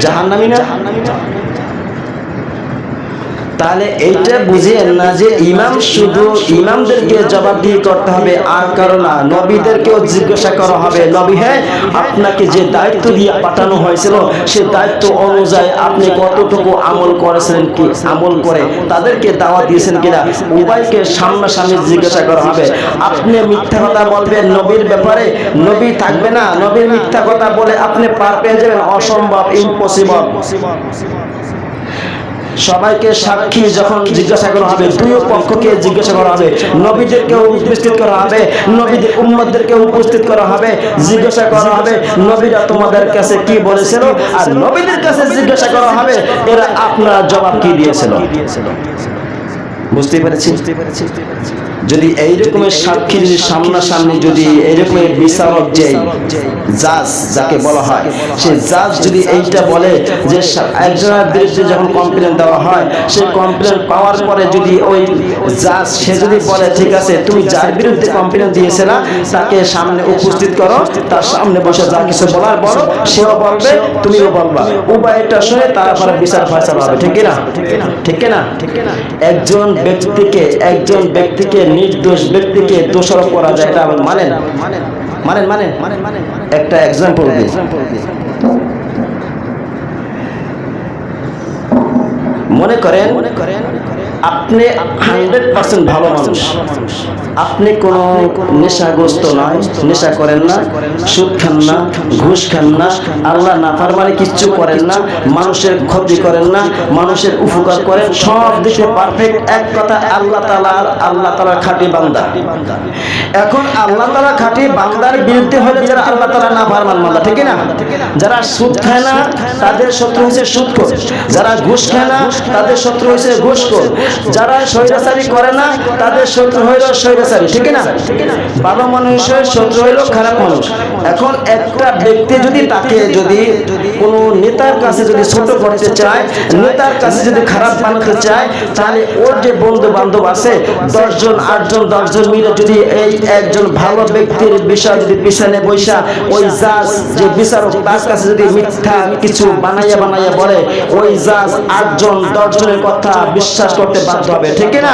জাহান্নামী না? তাহলে এইটা বুঝেন না যে ইমাম শুধু ইমামদেরকে জবাবদিহি করতে হবে, আর কারও না। নবীদেরকেও জিজ্ঞাসা করা হবে, নবী হ্যাঁ আপনাকে যে দায়িত্ব দিয়ে পাঠানো হয়েছিল, সে দায়িত্ব অনুযায়ী আপনি কতটুকু আমল করেছিলেন কি, আমল করে তাদেরকে দাওয়া দিয়েছেন কিনা? উভয়কে সামনাসামনি জিজ্ঞাসা করা হবে। আপনি মিথ্যা কথা বলবেন নবীর ব্যাপারে, নবী থাকবে না। নবীর মিথ্যা কথা বলে আপনি পার পেয়ে যাবেন। অসম্ভব ইম্পসিবল সবাইকে সাক্ষী যখন জিজ্ঞাসা করা হবে, দুই পক্ষকে জিজ্ঞাসা করা হবে নবীদেরকে উপস্থিত করা হবে, নবীদের উম্মদেরকে উপস্থিত করা হবে, জিজ্ঞাসা করা হবে, নবীরা তোমাদের কাছে কি বলেছিল আর নবীদের কাছে জিজ্ঞাসা করা হবে, এরা আপনারা জবাব কি দিয়েছিল? বুঝতে পেরেছি বুঝতে পেরেছি বুঝতে পেরেছি? যদি এই রকমের সাক্ষী যদি সামনাসামনি যদি এই রকমের বিচারক যে জাজ যাকে বলা হয় সে জাজ যদি এইটা বলে যে একজনের বিরুদ্ধে যখন কমপ্লেন দেওয়া হয় সেই কমপ্লেন পাওয়ার পরে যদি ওই জাজ সে যদি বলে ঠিক আছে তুমি যার বিরুদ্ধে কমপ্লেন দিয়েছে না তাকে সামনে উপস্থিত করো তার সামনে বসে যা কিছু বলার বলো সেও বলবে তুমিও বলবা। উভয়টা শুনে তারপরে বিচার ফয়সালা হবে ঠিক না ঠিক না একজন ব্যক্তিকে একজন ব্যক্তিকে নির্দোষ ব্যক্তিকে দোষারোপ করা যায়, এটা আবার মানেন? মানেন মানেন? একটা এক্সাম্পল দিই। মনে করেন আপনি হান্ড্রেড পার্সেন্ট ভালো মানুষ। আপনি কোনো নেশাগ্রস্ত নয়, নেশা করেন না, সুদ খান না, ঘুষ খান না, আল্লাহ নাফারমানি কিচ্ছু করেন না, মানুষের ক্ষতি করেন না, মানুষের উপকার করেন, সব দিকে পারফেক্ট এক কথা আল্লাহ তালা আল্লাহ তালা খাঁটি বান্দা। এখন আল্লাহ তালা খাঁটি বান্দার বিরুদ্ধে হলে যারা আল্লাহ তালা না ফারমান বান্দা, ঠিক না যারা সুদ খায় না, তাদের শত্রু হচ্ছে সুদখোর। যারা ঘুষ খায় না, তাদের শত্রু হচ্ছে ঘুষখোর। যারা স্বৈরাচারী করে না, তাদের শত্রু হইল স্বৈরাচারী, ঠিক না ভালো মানুষের শত্রু হইল খারাপ মানুষ। এখন একটা ব্যক্তি যদি তাকে যদি কোনো নেতার কাছে যদি ছোট করতে চায়, নেতার কাছে যদি খারাপ বানাতে চায়, তাহলে ওর যে বন্ধু বান্ধব আছে, দশজন, আটজন, দশজন মিলে যদি এই একজন ভালো ব্যক্তির বিষয় যদি পিছনে বৈশা ওই জাজ যে বিচারক, তার কাছে যদি মিথ্যা কিছু বানাইয়া বানাইয়া বলে, ওই জাজ আটজন, দশজনের কথা বিশ্বাস করতে বাধ্য হবে ঠিক না